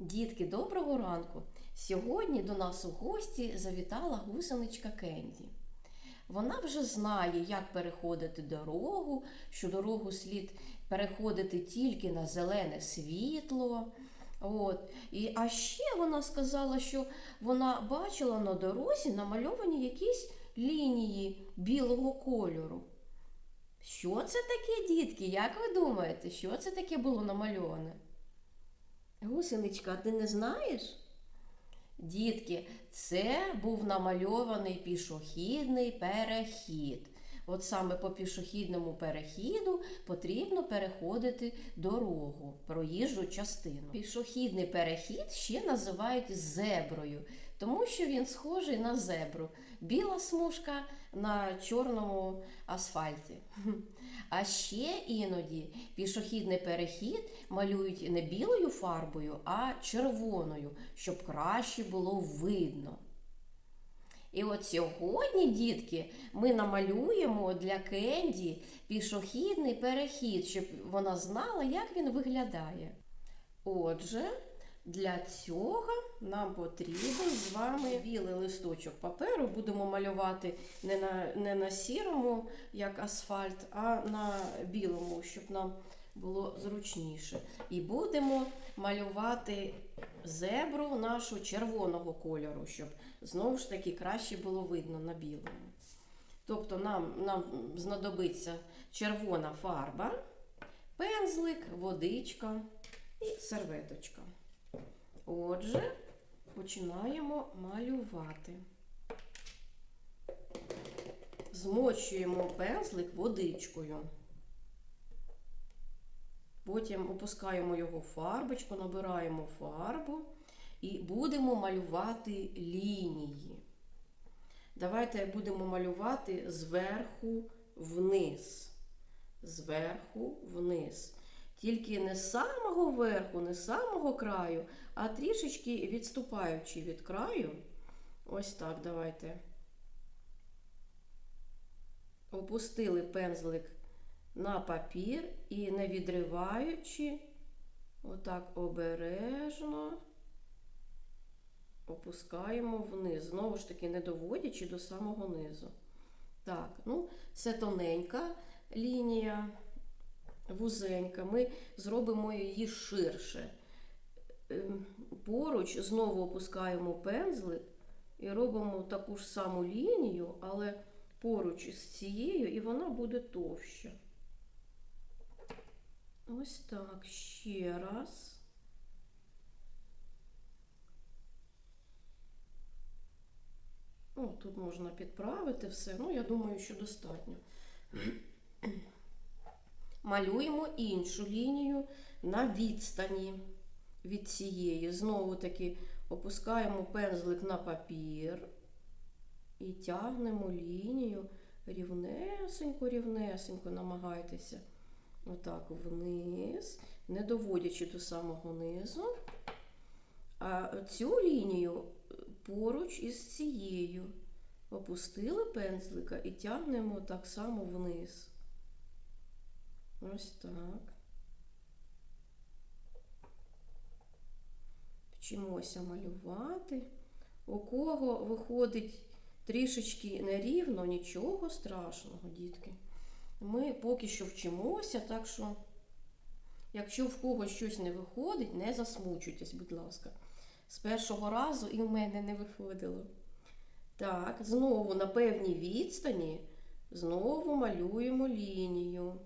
Дітки, доброго ранку! Сьогодні до нас у гості завітала гусеничка Кенді. Вона вже знає, як переходити дорогу, що дорогу слід переходити тільки на зелене світло. От. І, а ще вона сказала, що вона бачила на дорозі намальовані якісь лінії білого кольору. Що це таке, дітки? Як ви думаєте, що це таке було намальоване? Гусеничка, ти не знаєш? Дітки, це був намальований пішохідний перехід. От саме по пішохідному перехіду потрібно переходити дорогу, проїжджу частину. Пішохідний перехід ще називають зеброю, тому що він схожий на зебру. Біла смужка на чорному асфальті. А ще іноді пішохідний перехід малюють не білою фарбою, а червоною, щоб краще було видно. І от сьогодні, дітки, ми намалюємо для Кенді пішохідний перехід, щоб вона знала, як він виглядає. Отже, для цього нам потрібен з вами білий листочок паперу. Будемо малювати не на, не на сірому, як асфальт, а на білому, щоб нам було зручніше. І будемо малювати зебру нашу червоного кольору, щоб знову ж таки краще було видно на білому. Тобто нам, нам знадобиться червона фарба, пензлик, водичка і серветочка. Отже, починаємо малювати. Змочуємо пензлик водичкою. Потім опускаємо його в фарбочку, набираємо фарбу і будемо малювати лінії. Давайте будемо малювати зверху вниз. Зверху вниз. Тільки не з самого верху, не з самого краю, а трішечки відступаючи від краю. Ось так, давайте. Опустили пензлик на папір і не відриваючи, отак обережно опускаємо вниз. Знову ж таки, не доводячи до самого низу. Так, ну, це тоненька лінія, вузенька. Ми зробимо її ширше. Ем, Поруч знову опускаємо пензлик і робимо таку ж саму лінію, але поруч із цією, і вона буде товща. Ось так, ще раз. О, тут можна підправити все. Ну, я думаю, що достатньо. Малюємо іншу лінію на відстані від цієї. Знову таки опускаємо пензлик на папір і тягнемо лінію рівнесенько, рівнесенько намагайтеся. Отак вниз, не доводячи до самого низу. А цю лінію поруч із цією опустили пензлика і тягнемо так само вниз. Ось так. Вчимося малювати. У кого виходить трішечки нерівно, нічого страшного, дітки. Ми поки що вчимося, так що, якщо в когось щось не виходить, не засмучуйтесь, будь ласка. З першого разу і в мене не виходило. Так, знову на певній відстані, знову малюємо лінію.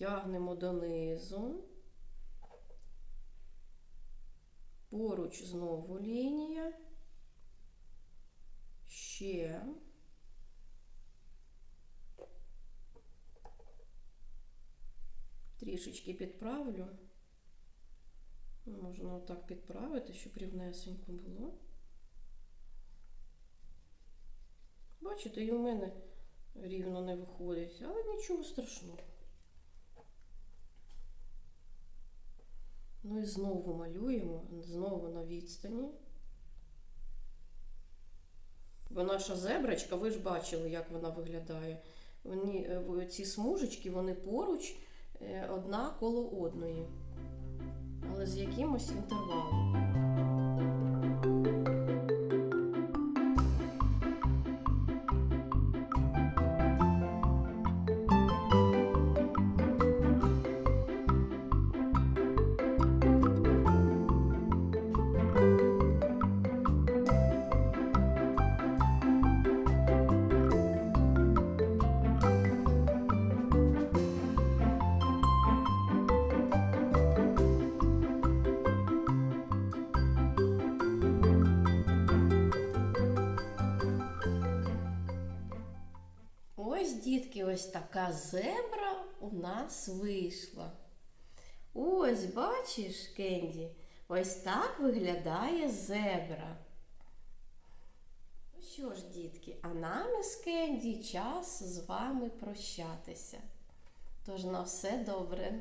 Тягнемо донизу. Поруч знову лінія. Ще. Трішечки підправлю. Можна отак підправити, щоб рівнесенько було. Бачите, і в мене рівно не виходить, але нічого страшного. Ну і знову малюємо, знову на відстані. Бо наша зебрачка, ви ж бачили, як вона виглядає. Вони, е, ці смужечки, вони поруч е, одна коло одної. Але з якимось інтервалом. Ось, дітки, ось така зебра у нас вийшла. Ось, бачиш, Кенді, ось так виглядає зебра. Ну що ж, дітки, а нам із Кенді час з вами прощатися. Тож на все добре.